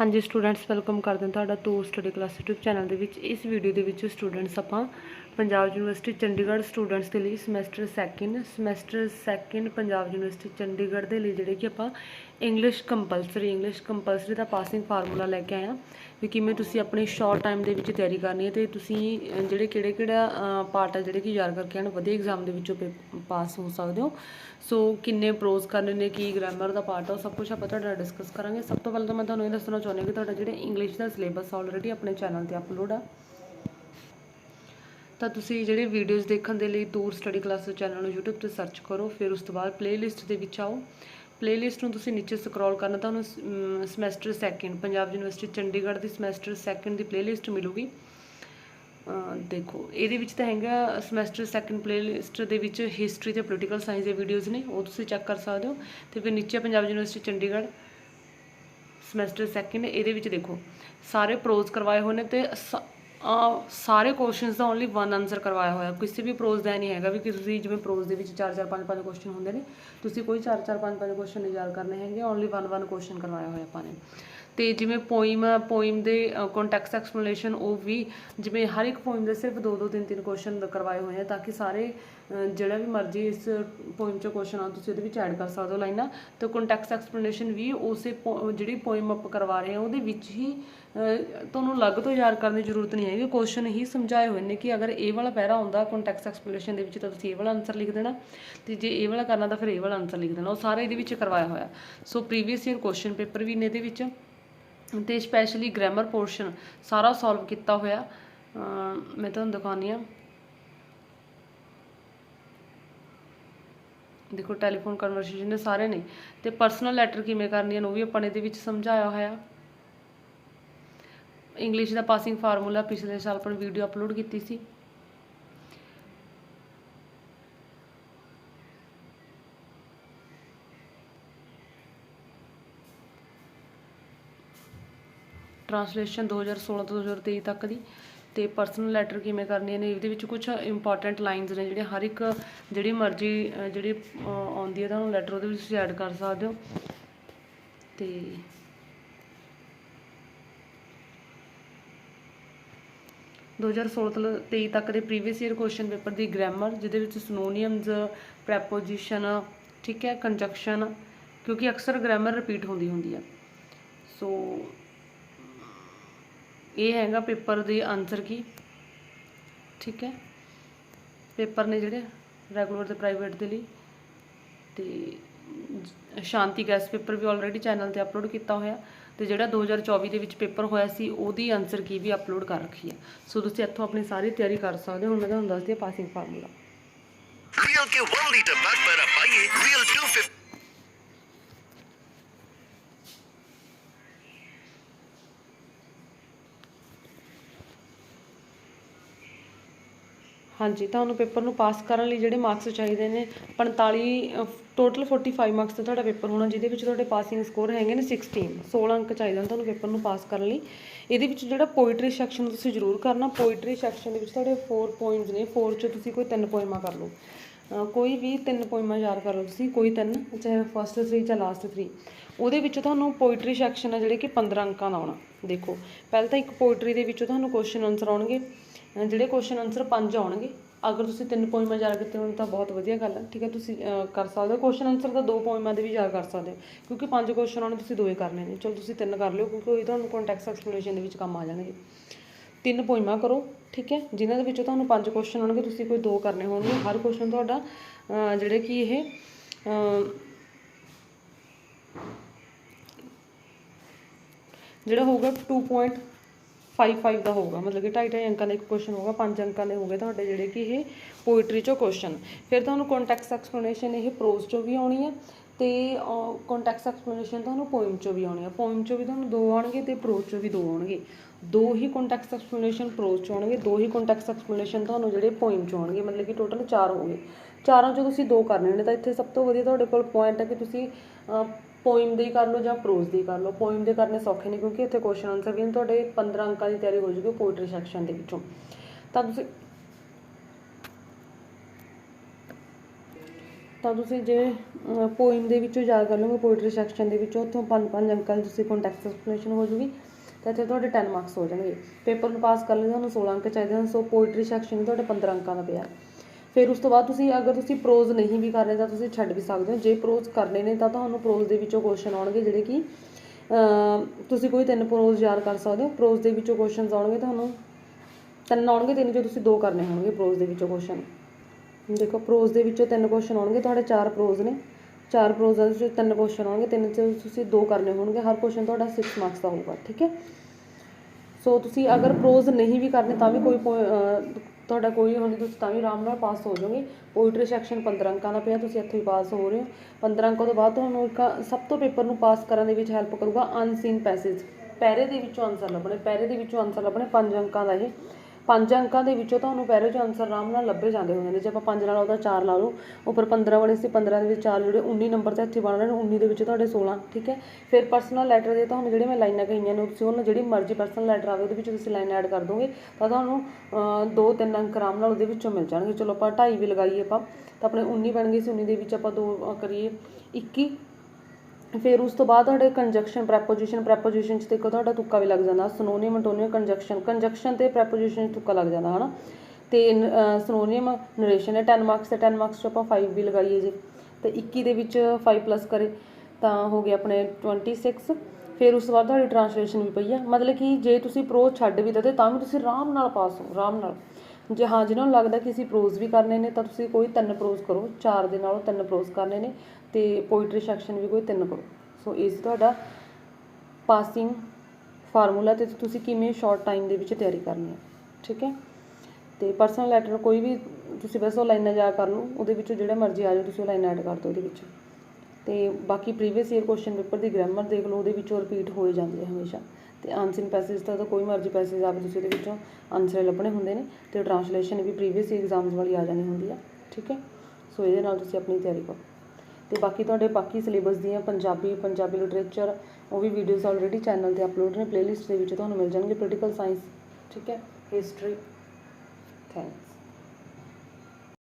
ਹਾਂਜੀ students welcome ਕਰਦੇ ਹਾਂ ਤੁਹਾਡਾ to study class YouTube channel ਦੇ ਵਿੱਚ। ਇਸ ਵੀਡੀਓ ਦੇ ਵਿੱਚ ਸਟੂਡੈਂਟਸ ਆਪਾਂ ਪੰਜਾਬ ਯੂਨੀਵਰਸਿਟੀ ਚੰਡੀਗੜ੍ਹ ਸਟੂਡੈਂਟਸ ਦੇ ਲਈ semester second semester second Punjab university Chandigarh ਦੇ ਲਈ ਜਿਹੜੇ ਕਿ ਆਪਾਂ ਇੰਗਲਿਸ਼ ਕੰਪਲਸਰੀ ਇੰਗਲਿਸ਼ ਕੰਪਲਸਰੀ ਦਾ ਪਾਸਿੰਗ ਫਾਰਮੂਲਾ ਲੈ ਕੇ ਆਏ ਹਾਂ ਵੀ ਕਿਵੇਂ ਤੁਸੀਂ ਆਪਣੀ ਸ਼ਾਰਟ ਟਾਈਮ ਦੇ ਵਿੱਚ ਤਿਆਰੀ ਕਰਨੀ ਹੈ ਤੇ ਤੁਸੀਂ ਜਿਹੜੇ ਕਿਹੜੇ ਕਿਹੜਾ ਪਾਰਟ ਹੈ ਜਿਹੜੇ ਕਿ ਯਾਰ ਕਰਕੇ ਆਣ ਵਧੀਆ ਐਗਜ਼ਾਮ ਦੇ ਵਿੱਚੋਂ ਪਾਸ ਹੋ ਸਕਦੇ ਹੋ। ਸੋ ਕਿੰਨੇ ਪ੍ਰੋਜ਼ ਕਰਨੇ ਨੇ, ਕੀ ਗ੍ਰਾਮਰ ਦਾ ਪਾਰਟ ਆ ਸਭ ਕੁਝ ਆਪਾਂ ਤੁਹਾਡਾ ਡਿਸਕਸ ਕਰਾਂਗੇ। ਸਭ ਤੋਂ ਪਹਿਲਾਂ ਤਾਂ ਮੈਂ ਤੁਹਾਨੂੰ ਇਹ ਦੱਸਣਾ ਚਾਹੁੰਦੀ ਹਾਂ ਕਿ ਤੁਹਾਡਾ ਜਿਹੜੇ ਇੰਗਲਿਸ਼ ਦਾ ਸਿਲੇਬਸ ਆਲਰੇਡੀ ਆਪਣੇ ਚੈਨਲ ਤੇ ਅਪਲੋਡ ਆ। ਤਾਂ ਤੁਸੀਂ ਜਿਹੜੇ ਵੀਡੀਓਜ਼ ਦੇਖਣ ਦੇ ਲਈ ਦੂਰ ਸਟੱਡੀ ਕਲਾਸ ਚੈਨਲ ਨੂੰ YouTube ਤੇ ਸਰਚ ਕਰੋ, ਫਿਰ ਉਸ ਤੋਂ ਬਾਅਦ ਪਲੇਲਿਸਟ ਦੇ ਵਿੱਚ ਆਓ। ਪਲੇਲਿਸਟ ਨੂੰ ਤੁਸੀਂ ਨੀਚੇ ਸਕਰੋਲ ਕਰਨਾ ਤੁਹਾਨੂੰ semester second Punjab university Chandigarh ਦੀ ਸਮੈਸਟਰ ਸੈਕਿੰਡ ਦੀ ਪਲੇਲਿਸਟ ਮਿਲੂਗੀ। ਦੇਖੋ, ਇਹਦੇ ਵਿੱਚ ਤਾਂ ਹੈਗਾ ਸਮੈਸਟਰ ਸੈਕਿੰਡ ਪਲੇਲਿਸਟ ਦੇ ਵਿੱਚ ਹਿਸਟਰੀ ਤੇ ਪੋਲੀਟੀਕਲ ਸਾਇੰਸ ਦੇ ਵੀਡੀਓਜ਼ ਨੇ, ਉਹ ਤੁਸੀਂ ਚੈੱਕ ਕਰ ਸਕਦੇ ਹੋ। ਤੇ ਫਿਰ ਨੀਚੇ Punjab university Chandigarh semester second ਇਹਦੇ ਵਿੱਚ ਦੇਖੋ, ਸਾਰੇ ਪ੍ਰੋਜ਼ ਕਰਵਾਏ ਹੋਏ ਨੇ ਤੇ ਸ- ਸਾਰੇ ਕੁਐਸਚਨਸ ਦਾ ਓਨਲੀ ਵਨ ਆਨਸਰ ਕਰਵਾਇਆ ਹੋਇਆ। ਕਿਸੇ ਵੀ ਪ੍ਰੋਜ਼ ਦਾ ਇਹ ਨਹੀਂ ਹੈਗਾ ਵੀ ਕਿ ਤੁਸੀਂ ਜਿਵੇਂ ਪ੍ਰੋਜ਼ ਦੇ ਵਿੱਚ 4 4 5 5 ਕੁਐਸਚਨ ਹੁੰਦੇ ਨੇ, ਤੁਸੀਂ ਕੋਈ 4 4 5 5 ਕੁਐਸਚਨ ਨਹੀਂ ਯਾਦ ਕਰਨੇ ਹੈਗੇ ਓਨਲੀ ਵਨ ਵਨ ਕੁਐਸਚਨ ਕਰਵਾਇਆ ਹੋਇਆ ਆਪਾਂ ਨੇ। ਤੇ ਜਿਵੇਂ ਪੋਇਮ ਪੋਇਮ ਦੇ ਕੰਟੈਕਸਟ ਐਕਸਪਲੇਨੇਸ਼ਨ ਉਹ ਵੀ ਜਿਵੇਂ ਹਰ ਇੱਕ ਪੋਇਮ ਦੇ ਸਿਰਫ ਦੋ ਦੋ ਤਿੰਨ ਤਿੰਨ ਕੁਐਸਚਨ ਕਰਵਾਏ ਹੋਏ ਆ ਤਾਂ ਕਿ ਸਾਰੇ ਜਿਹੜਾ ਵੀ ਮਰਜ਼ੀ ਇਸ ਪੋਇਮ ਚੋਂ ਕੁਐਸਚਨ ਆ ਤੁਸੀਂ ਉਹਦੇ ਵਿੱਚ ਐਡ ਕਰ ਸਕਦੇ ਹੋ ਲਾਈਨਾਂ। ਤੇ ਕੰਟੈਕਸਟ ਐਕਸਪਲੇਨੇਸ਼ਨ ਵੀ ਉਸੇ ਪੋ- ਜਿਹੜੀ ਪੋਇਮ ਆਪਾਂ ਕਰਵਾ ਰਹੇ ਹਾਂ, ਉਹਦੇ ਵਿੱਚ ਹੀ ਤੁਹਾਨੂੰ ਅਲੱਗ ਤੋਂ ਯਾਦ ਕਰਨ ਦੀ ਜ਼ਰੂਰਤ ਨਹੀਂ ਹੈਗੀ। ਕੁਐਸਚਨ ਹੀ ਸਮਝਾਏ ਹੋਏ ਨੇ ਕਿ ਅਗਰ ਇਹ ਵਾਲਾ ਪੈਰਾ ਆਉਂਦਾ ਕੰਟੈਕਸਟ ਐਕਸਪਲੇਨੇਸ਼ਨ ਦੇ ਵਿੱਚ, ਤਾਂ ਤੁਸੀਂ ਇਹ ਵਾਲਾ ਆਨਸਰ ਲਿਖ ਦੇਣਾ। ਤੇ ਜੇ ਇਹ ਵਾਲਾ ਕਰਨਾ, ਤਾਂ ਫਿਰ ਇਹ ਵਾਲਾ ਆਨਸਰ ਲਿਖ ਦੇਣਾ। ਉਹ ਸਾਰੇ ਇਹਦੇ ਵਿੱਚ ਕਰਵਾਇਆ ਹੋਇਆ। So previous year question paper ਵੀ ਨੇ ਇਹਦੇ ਵਿੱਚ। ਤੇ ਸਪੈਸ਼ਲੀ ਗ੍ਰਾਮਰ ਪੋਰਸ਼ਨ ਸਾਰਾ ਸੋਲਵ ਕੀਤਾ ਹੋਇਆ। ਮੈਂ ਤੁਹਾਨੂੰ ਦਿਖਾਉਂਦੀ ਹਾਂ। ਦੇਖੋ ਟੈਲੀਫੋਨ ਕਨਵਰਸੇਸ਼ਨ ਦੇ ਸਾਰੇ ਨੇ। ਤੇ ਪਰਸਨਲ ਲੈਟਰ ਕਿਵੇਂ ਕਰਨੀਆਂ ਨੇ ਉਹ ਵੀ ਆਪਾਂ ਨੇ ਇਹਦੇ ਵਿੱਚ ਸਮਝਾਇਆ ਹੋਇਆ। ਇੰਗਲਿਸ਼ ਦਾ ਪਾਸਿੰਗ ਫਾਰਮੂਲਾ ਪਿਛਲੇ ਸਾਲ ਆਪਾਂ ਵੀਡੀਓ ਅਪਲੋਡ ਕੀਤੀ ਸੀ। ਟ੍ਰਾਂਸਲੇਸ਼ਨ 2016 ਤੋਂ 2023 ਤੱਕ ਦੀ ਤੇ ਪਰਸਨਲ ਲੈਟਰ ਕਿਵੇਂ ਕਰਨੀਆਂ ਨੇ, ਇਹਦੇ ਵਿੱਚ ਕੁਝ ਇੰਪੋਰਟੈਂਟ ਲਾਈਨਸ ਨੇ ਜਿਹੜੀਆਂ ਹਰ ਇੱਕ ਜਿਹੜੀ ਮਰਜ਼ੀ ਜਿਹੜੀ ਆਉਂਦੀ ਹੈ ਤੁਹਾਨੂੰ ਲੈਟਰ ਉਹਦੇ ਵਿੱਚ ਤੁਸੀਂ ਐਡ ਕਰ ਸਕਦੇ ਹੋ। ਤੇ ਦੋ ਹਜ਼ਾਰ ਸੋਲਾਂ ਤੋਂ ਤੇਈ ਤੱਕ ਦੇ ਪ੍ਰੀਵੀਅਸ ਈਅਰ ਕੁਐਸਚਨ ਪੇਪਰ ਦੀ ਗ੍ਰਾਮਰ ਜਿਹਦੇ ਵਿੱਚ ਸਿਨੋਨੀਅਮਸ ਪ੍ਰੈਪੋਜੀਸ਼ਨ ਠੀਕ ਹੈ ਕੰਜੰਕਸ਼ਨ ਕਿਉਂਕਿ ਅਕਸਰ ਗ੍ਰਾਮਰ ਰਿਪੀਟ ਹੁੰਦੀ ਹੁੰਦੀ ਆ। ਸੋ ਇਹ ਹੈਗਾ ਪੇਪਰ ਦੇ ਆਨਸਰ ਕੀ? ਠੀਕ ਹੈ? ਪੇਪਰ ਨੇ ਜਿਹੜੇ ਰੈਗੂਲਰ ਤੇ ਪ੍ਰਾਈਵੇਟ ਦੇ ਲਈ ਤੇ ਸ਼ਾਂਤੀ ਗੈਸ ਪੇਪਰ ਵੀ ਆਲਰੇਡੀ ਚੈਨਲ ਤੇ ਅਪਲੋਡ ਕੀਤਾ ਹੋਇਆ ਤੇ ਜਿਹੜਾ 2024 ਦੇ ਵਿੱਚ ਪੇਪਰ ਹੋਇਆ ਸੀ, ਉਹਦੀ ਆਨਸਰ ਕੀ ਵੀ ਅਪਲੋਡ ਕਰ ਰੱਖੀ ਆ ਸੋ ਤੁਸੀਂ ਇੱਥੋਂ ਆਪਣੀ ਸਾਰੀ ਤਿਆਰੀ ਕਰ ਸਕਦੇ ਹੋ। ਹੁਣ ਮੈਂ ਤੁਹਾਨੂੰ ਦੱਸਦੀ ਹਾਂ ਪਾਸਿੰਗ ਫਾਰਮੂਲਾ ਰੀਅਲ ਕੇ 1 ਲੀਟਰ ਮੈਕ ਪੈਰਾ ਪਾਈਏ ਰੀਅਲ 250 ਹਾਂਜੀ ਤੁਹਾਨੂੰ ਪੇਪਰ ਨੂੰ ਪਾਸ ਕਰਨ ਲਈ ਜਿਹੜੇ ਮਾਰਕਸ ਚਾਹੀਦੇ ਨੇ 45 ਟੋਟਲ 45 ਮਾਰਕਸ ਦਾ ਤੁਹਾਡਾ ਪੇਪਰ ਹੋਣਾ, ਜਿਹਦੇ ਵਿੱਚ ਤੁਹਾਡੇ ਪਾਸਿੰਗ ਸਕੋਰ ਹੈਗੇ ਨੇ 16 16 ਅੰਕ ਚਾਹੀਦੇ ਨੇ ਤੁਹਾਨੂੰ ਪੇਪਰ ਨੂੰ ਪਾਸ ਕਰਨ ਲਈ। ਇਹਦੇ ਵਿੱਚ ਜਿਹੜਾ ਪੋਇਟਰੀ ਸੈਕਸ਼ਨ ਤੁਸੀਂ ਜ਼ਰੂਰ ਕਰਨਾ ਪੋਇਟਰੀ ਸੈਕਸ਼ਨ ਦੇ ਵਿੱਚ ਤੁਹਾਡੇ 4 ਪੁਆਇੰਟਸ ਨੇ 4 ਚੋਂ ਤੁਸੀਂ ਕੋਈ ਤਿੰਨ ਪੋਇਮਾਂ ਕਰ ਲਓ। ਕੋਈ ਵੀ ਤਿੰਨ ਪੋਇਮਾਂ ਯਾਦ ਕਰ ਲਓ ਤੁਸੀਂ, ਕੋਈ ਤਿੰਨ, ਚਾਹੇ ਫਸਟ 3 ਚਾਹੇ ਲਾਸਟ 3 ਉਹਦੇ ਵਿੱਚ ਤੁਹਾਨੂੰ ਪੋਇਟਰੀ ਸੈਕਸ਼ਨ ਹੈ ਜਿਹੜੇ ਕਿ 15 ਅੰਕਾਂ ਦਾ ਆਉਣਾ, ਦੇਖੋ। ਪਹਿਲਾਂ ਤਾਂ ਇੱਕ ਪੋਇਟਰੀ ਦੇ ਵਿੱਚੋਂ ਤੁਹਾਨੂੰ ਕੁਐਸਚਨ ਆਨਸਰ ਆਉਣਗੇ। ਜਿਹੜੇ ਕੁਐਸਚਨ ਆਨਸਰ ਪੰਜ ਆਉਣਗੇ, ਅਗਰ ਤੁਸੀਂ ਤਿੰਨ ਪੋਇਮਾਂ ਯਾਦ ਕੀਤੇ ਹੋਣ ਤਾਂ ਬਹੁਤ ਵਧੀਆ ਗੱਲ ਹੈ ਠੀਕ ਹੈ ਤੁਸੀਂ ਕਰ ਸਕਦੇ ਹੋ। ਕੁਐਸਚਨ ਆਨਸਰ ਤਾਂ ਦੋ ਪੋਇਮਾਂ ਦੇ ਵੀ ਯਾਦ ਕਰ ਸਕਦੇ ਹੋ, ਕਿਉਂਕਿ ਪੰਜ ਕੁਐਸਚਨ ਆਉਣੇ, ਤੁਸੀਂ ਦੋ ਕਰਨੇ ਨੇ। ਚਲੋ, ਤੁਸੀਂ ਤਿੰਨ ਕਰ ਲਿਓ, ਕਿਉਂਕਿ ਉਹ ਤੁਹਾਨੂੰ ਕੰਟੈਕਸਟ ਐਕਸਪਲੇਨੇਸ਼ਨ ਦੇ ਵਿੱਚ ਕੰਮ ਆ ਜਾਣਗੇ। ਤਿੰਨ ਪੋਇਮਾਂ ਕਰੋ, ਠੀਕ ਹੈ ਜਿਨ੍ਹਾਂ ਦੇ ਵਿੱਚੋਂ ਤੁਹਾਨੂੰ ਪੰਜ ਕੁਐਸਚਨ ਆਉਣਗੇ, ਤੁਸੀਂ ਕੋਈ ਦੋ ਕਰਨੇ ਹੋਣਗੇ। ਹਰ ਕੁਐਸਚਨ ਤੁਹਾਡਾ ਜਿਹੜੇ ਕਿ ਇਹ ਜਿਹੜਾ ਹੋਊਗਾ 2.55 ਦਾ ਹੋਊਗਾ। ਮਤਲਬ ਕਿ 2.5 ਅੰਕਾਂ ਦਾ ਇੱਕ ਕੁਐਸਚਨ ਹੋਊਗਾ 5 ਅੰਕਾਂ ਦੇ ਹੋਗੇ ਤੁਹਾਡੇ ਜਿਹੜੇ ਕਿ ਇਹ ਪੋਇਟਰੀ ਚੋਂ ਕੁਐਸਚਨ ਫਿਰ ਤੁਹਾਨੂੰ ਕੰਟੈਕਸਟ ਐਕਸਪਲੇਨੇਸ਼ਨ ਇਹ ਪ੍ਰੋਜ਼ ਚੋਂ ਵੀ ਆਉਣੀ ਹੈ ਤੇ ਕੰਟੈਕਸਟ ਐਕਸਪਲੇਨੇਸ਼ਨ ਤੁਹਾਨੂੰ ਪੋਇਮ ਚੋਂ ਵੀ ਆਉਣੀ ਹੈ ਪੋਇਮ ਚੋਂ ਵੀ ਤੁਹਾਨੂੰ ਦੋ ਆਉਣਗੇ ਤੇ ਪ੍ਰੋਜ਼ ਚੋਂ ਵੀ ਦੋ ਆਉਣਗੇ। ਦੋ ਹੀ ਕੰਟੈਕਸਟ ਐਕਸਪਲੇਨੇਸ਼ਨ ਪ੍ਰੋਜ਼ ਚੋਂ ਆਉਣਗੇ, ਦੋ ਹੀ ਕੰਟੈਕਸਟ ਐਕਸਪਲੇਨੇਸ਼ਨ ਤੁਹਾਨੂੰ ਜਿਹੜੇ ਪੋਇਮ ਚੋਂ ਆਉਣਗੇ। ਮਤਲਬ ਕਿ ਟੋਟਲ 4 ਹੋਣਗੇ। ਚਾਰਾਂ ਚੋਂ ਤੁਸੀਂ ਦੋ ਕਰਨੇ ਨੇ, ਤਾਂ ਇੱਥੇ ਸਭ ਤੋਂ ਵਧੀਆ ਤੁਹਾਡੇ ਕੋਲ ਪੁਆਇੰਟ ਹੈ ਕਿ ਤੁਸੀਂ ਪੋਇਮ ਦੇ ਹੀ ਕਰ ਲਓ ਜਾਂ ਪ੍ਰੋਜ਼ ਦੀ ਕਰ ਲਓ। ਪੋਇਮ ਦੇ ਕਰਨੇ ਸੌਖੇ ਨੇ ਕਿਉਂਕਿ ਇੱਥੇ ਕੁਐਸਚਨ ਆਨਸਰ ਵੀ ਨੇ, ਤੁਹਾਡੇ 15 ਅੰਕਾਂ ਦੀ ਤਿਆਰੀ ਹੋ ਜੂਗੀ ਪੋਇਟਰੀ ਸੈਕਸ਼ਨ ਦੇ ਵਿੱਚੋਂ। ਤਾਂ ਤੁਸੀਂ ਤਾਂ ਤੁਸੀਂ ਜੇ ਪੋਇਮ ਦੇ ਵਿੱਚੋਂ ਯਾਦ ਕਰ ਲਓਗੇ ਪੋਇਟਰੀ ਸੈਕਸ਼ਨ ਦੇ ਵਿੱਚੋਂ, ਉੱਥੋਂ ਪੰਜ ਪੰਜ ਅੰਕਾਂ ਦੀ ਤੁਸੀਂ ਕੰਟੈਕਸਟ ਐਕਸਪਲੇਨੇਸ਼ਨ ਹੋ ਜੂਗੀ। ਤਾਂ ਇੱਥੇ ਤੁਹਾਡੇ 10 ਮਾਰਕਸ ਹੋ ਜਾਣਗੇ। ਪੇਪਰ ਨੂੰ ਪਾਸ ਕਰਨ ਲਈ ਤੁਹਾਨੂੰ 16 ਅੰਕ ਚਾਹੀਦੇ ਹਨ, ਸੋ ਪੋਇਟਰੀ ਸੈਕਸ਼ਨ ਤੁਹਾਡੇ 15 ਅੰਕਾਂ ਦਾ ਪਿਆ। ਫਿਰ ਉਸ ਤੋਂ ਬਾਅਦ ਤੁਸੀਂ ਅਗਰ ਤੁਸੀਂ ਪ੍ਰੋਜ਼ ਨਹੀਂ ਵੀ ਕਰਨੇ ਤਾਂ ਤੁਸੀਂ ਛੱਡ ਵੀ ਸਕਦੇ ਹੋ। ਜੇ ਪ੍ਰੋਜ਼ ਕਰਨੇ ਨੇ ਤਾਂ ਤੁਹਾਨੂੰ ਪ੍ਰੋਜ਼ ਦੇ ਵਿੱਚੋਂ ਕੁਐਸਚਨ ਆਉਣਗੇ ਜਿਹੜੇ ਕਿ ਤੁਸੀਂ ਕੋਈ ਤਿੰਨ ਪ੍ਰੋਜ਼ ਯਾਦ ਕਰ ਸਕਦੇ ਹੋ। ਪ੍ਰੋਜ਼ ਦੇ ਵਿੱਚੋਂ ਕੁਐਸਚਨਸ ਆਉਣਗੇ ਤੁਹਾਨੂੰ। ਤਿੰਨ ਆਉਣਗੇ, ਤਿੰਨ ਚੋਂ ਤੁਸੀਂ ਦੋ ਕਰਨੇ ਹੋਣਗੇ ਪ੍ਰੋਜ਼ ਦੇ ਵਿੱਚੋਂ ਕੁਐਸਚਨ ਦੇਖੋ ਪ੍ਰੋਜ਼ ਦੇ ਵਿੱਚੋਂ ਤਿੰਨ ਕੁਐਸਚਨ ਆਉਣਗੇ, ਤੁਹਾਡੇ ਚਾਰ ਪ੍ਰੋਜ਼ ਨੇ। ਚਾਰ ਪ੍ਰੋਜ਼ਾਂ ਦੇ ਵਿੱਚੋਂ ਤਿੰਨ ਕੁਐਸਚਨ ਆਉਣਗੇ, ਤਿੰਨ ਚੋਂ ਤੁਸੀਂ ਦੋ ਕਰਨੇ ਹੋਣਗੇ। ਹਰ ਕੁਐਸਚਨ ਤੁਹਾਡਾ 6 ਮਾਰਕਸ ਦਾ ਹੋਊਗਾ, ਠੀਕ ਹੈ? ਸੋ ਤੁਸੀਂ ਅਗਰ ਪ੍ਰੋਜ਼ ਨਹੀਂ ਵੀ ਕਰਨੇ ਤਾਂ ਵੀ ਕੋਈ ਤੁਹਾਡਾ ਕੋਈ ਹੋਣੀ ਤੁਸੀਂ ਤਾਂ ਵੀ ਆਰਾਮ ਨਾਲ ਪਾਸ ਹੋ ਜਾਓਗੇ। ਪੋਇਟਰੀ ਸੈਕਸ਼ਨ 15 ਅੰਕਾਂ ਦਾ ਪਿਆ, ਤੁਸੀਂ ਇੱਥੋਂ ਹੀ ਪਾਸ ਹੋ ਰਹੇ ਹੋ। 15 ਅੰਕਾਂ ਤੋਂ ਬਾਅਦ ਤੁਹਾਨੂੰ ਇੱਕ ਸਭ ਤੋਂ ਪੇਪਰ ਨੂੰ ਪਾਸ ਕਰਨ ਦੇ ਵਿੱਚ ਹੈਲਪ ਕਰੂਗਾ ਅਨਸੀਨ ਪੈਸੇਜ ਪੈਰੇ ਦੇ ਵਿੱਚੋਂ ਆਨਸਰ ਲੱਭਣੇ ਪੈਰੇ ਦੇ ਵਿੱਚੋਂ ਆਨਸਰ ਲੱਭਣੇ 5 ਅੰਕਾਂ ਦਾ ਇਹ ਪੰਜ ਅੰਕਾਂ ਦੇ ਵਿੱਚੋਂ ਤੁਹਾਨੂੰ ਪੈਰੇ 'ਚ ਆਨਸਰ ਆਰਾਮ ਨਾਲ ਲੱਭੇ ਜਾਂਦੇ ਹੁੰਦੇ ਨੇ। ਜੇ ਆਪਾਂ ਪੰਜ ਨਾਲ ਉਹਦਾ ਚਾਰ ਲਾ ਲਓ। ਉੱਪਰ 15 ਬਣੇ ਸੀ 15 ਦੇ ਵਿੱਚ ਚਾਰ ਜੁੜੇ 19 ਨੰਬਰ ਤੇ ਇੱਥੇ ਬਣ ਰਹੇ ਨੇ 19 ਦੇ ਵਿੱਚ ਤੁਹਾਡੇ 16 ਠੀਕ ਹੈ? ਫਿਰ ਪਰਸਨਲ ਲੈਟਰ ਦੇ ਤੁਹਾਨੂੰ ਜਿਹੜੇ ਮੈਂ ਲਾਈਨਾਂ ਕਹੀਆਂ ਨੇ, ਤੁਸੀਂ ਉਹਨਾਂ ਜਿਹੜੀ ਮਰਜ਼ੀ ਪਰਸਨਲ ਲੈਟਰ ਆਵੇ, ਉਹਦੇ ਵਿੱਚ ਤੁਸੀਂ ਲਾਈਨ ਐਡ ਕਰ ਦੋਗੇ, ਤਾਂ ਤੁਹਾਨੂੰ ਦੋ ਤਿੰਨ ਅੰਕ ਆਰਾਮ ਨਾਲ ਉਹਦੇ ਵਿੱਚੋਂ ਮਿਲ ਜਾਣਗੇ। ਚਲੋ ਆਪਾਂ 2.5 ਵੀ ਲਗਾਈਏ ਆਪਾਂ, ਤਾਂ ਆਪਣੇ 19 ਬਣ ਗਏ ਸੀ 19 ਦੇ ਵਿੱਚ ਆਪਾਂ ਦੋ ਕਰੀਏ 21 ਫਿਰ ਉਸ ਤੋਂ ਬਾਅਦ ਤੁਹਾਡੇ ਕੰਜਕਸ਼ਨ ਪ੍ਰੈਪੋਜੀਸ਼ਨ ਪ੍ਰੈਪੋਜੀਸ਼ਨ 'ਚ ਦੇਖੋ ਤੁਹਾਡਾ ਤੁੱਕਾ ਵੀ ਲੱਗ ਜਾਂਦਾ ਸਨੋਨੀਅਮ ਅੰਟੋਨੀਅਮ ਕੰਜਕਸ਼ਨ ਕੰਜਕਸ਼ਨ ਤੇ ਪ੍ਰੈਪੋਜੀਸ਼ਨ 'ਚ ਤੁੱਕਾ ਲੱਗ ਜਾਂਦਾ, ਹਨਾ? ਤੇ ਸਨੋਨੀਅਮ ਨਰੇਸ਼ਨ ਹੈ 10 ਮਾਰਕਸ ਤੇ 10 ਮਾਰਕਸ 'ਚ ਆਪਾਂ 5 ਵੀ ਲਗਾਈਏ ਜੀ। ਤੇ 21 ਦੇ ਵਿੱਚ 5 ਪਲੱਸ ਕਰੇ, ਤਾਂ ਹੋ ਗਏ ਆਪਣੇ 26 ਫਿਰ ਉਸ ਤੋਂ ਬਾਅਦ ਤੁਹਾਡੀ ਟ੍ਰਾਂਸਲੇਸ਼ਨ ਵੀ ਪਈ ਆ। ਮਤਲਬ ਕਿ ਜੇ ਤੁਸੀਂ ਪ੍ਰੋ ਛੱਡ ਵੀ ਦਿੱਤੇ, ਤਾਂ ਵੀ ਤੁਸੀਂ ਆਰਾਮ ਨਾਲ ਪਾਸ ਹੋ, ਆਰਾਮ ਨਾਲ। ਜੇ ਹਾਂ ਜਿਹਨਾਂ ਨੂੰ ਲੱਗਦਾ ਕਿ ਅਸੀਂ ਪ੍ਰੋਜ਼ ਵੀ ਕਰਨੇ ਨੇ, ਤਾਂ ਤੁਸੀਂ ਕੋਈ ਤਿੰਨ ਪ੍ਰੋਜ਼ ਕਰੋ, ਚਾਰ ਦੇ ਨਾਲੋਂ ਤਿੰਨ ਪ੍ਰੋਜ਼ ਕਰਨੇ ਨੇ। ਤੇ ਪੋਇਟਰੀ ਸੈਕਸ਼ਨ ਵੀ ਕੋਈ ਤਿੰਨ ਕਰੋ ਸੋ ਇਹ ਸੀ ਤੁਹਾਡਾ ਪਾਸਿੰਗ ਫਾਰਮੂਲਾ ਤੇ ਤੁਸੀਂ ਕਿਵੇਂ ਸ਼ਾਰਟ ਟਾਈਮ ਦੇ ਵਿੱਚ ਤਿਆਰੀ ਕਰਨੀ ਹੈ। ਠੀਕ ਹੈ? ਤੇ ਪਰਸਨਲ ਲੈਟਰ ਕੋਈ ਵੀ ਤੁਸੀਂ ਬਸ ਉਹ ਲਾਈਨਾਂ ਜਾ ਕਰ ਲਓ, ਉਹਦੇ ਵਿੱਚੋਂ ਜਿਹੜਾ ਮਰਜ਼ੀ ਆ ਜਾਓ, ਤੁਸੀਂ ਉਹ ਲਾਈਨ ਐਡ ਕਰ ਦਿਓ ਉਹਦੇ ਵਿੱਚ। ਤੇ ਬਾਕੀ ਪ੍ਰੀਵੀਅਸ ਈਅਰ ਕੁਐਸਚਨ ਪੇਪਰ ਦੀ ਗ੍ਰਾਮਰ ਦੇਖ ਲਓ, ਉਹਦੇ ਵਿੱਚੋਂ ਰਿਪੀਟ ਹੋਏ ਜਾਂਦੇ ਆ ਹਮੇਸ਼ਾ। ਤੇ ਅਨਸਿਨ ਪੈਸੇਜ ਤਾਂ ਕੋਈ ਮਰਜ਼ੀ ਪੈਸੇਜ ਆਵੇ, ਤੁਸੀਂ ਉਹਦੇ ਵਿੱਚੋਂ ਆਨਸਰ ਲੱਭਣੇ ਹੁੰਦੇ ਨੇ ਤੇ ਟ੍ਰਾਂਸਲੇਸ਼ਨ ਵੀ ਪ੍ਰੀਵੀਅਸ ਐਗਜ਼ਾਮਸ ਵਾਲੀ ਆ ਜਾਣੀ ਹੁੰਦੀ ਆ। ਠੀਕ ਹੈ? ਸੋ ਇਹਦੇ ਨਾਲ ਤੁਸੀਂ ਆਪਣੀ ਤਿਆਰੀ ਕਰੋ। ਤੇ ਬਾਕੀ ਤੁਹਾਡੇ ਬਾਕੀ ਸਿਲੇਬਸ ਦੀਆਂ ਪੰਜਾਬੀ ਪੰਜਾਬੀ ਲਿਟਰੇਚਰ ਉਹ ਵੀ ਵੀਡੀਓਜ਼ ਆਲਰੇਡੀ ਚੈਨਲ ਤੇ ਅਪਲੋਡ ਨੇ ਪਲੇਲਿਸਟ ਦੇ ਵਿੱਚ ਤੁਹਾਨੂੰ ਮਿਲ ਜਾਣਗੇ ਪੋਲੀਟੀਕਲ ਸਾਇੰਸ ਠੀਕ ਹੈ ਹਿਸਟਰੀ ਥੈਂਕਸ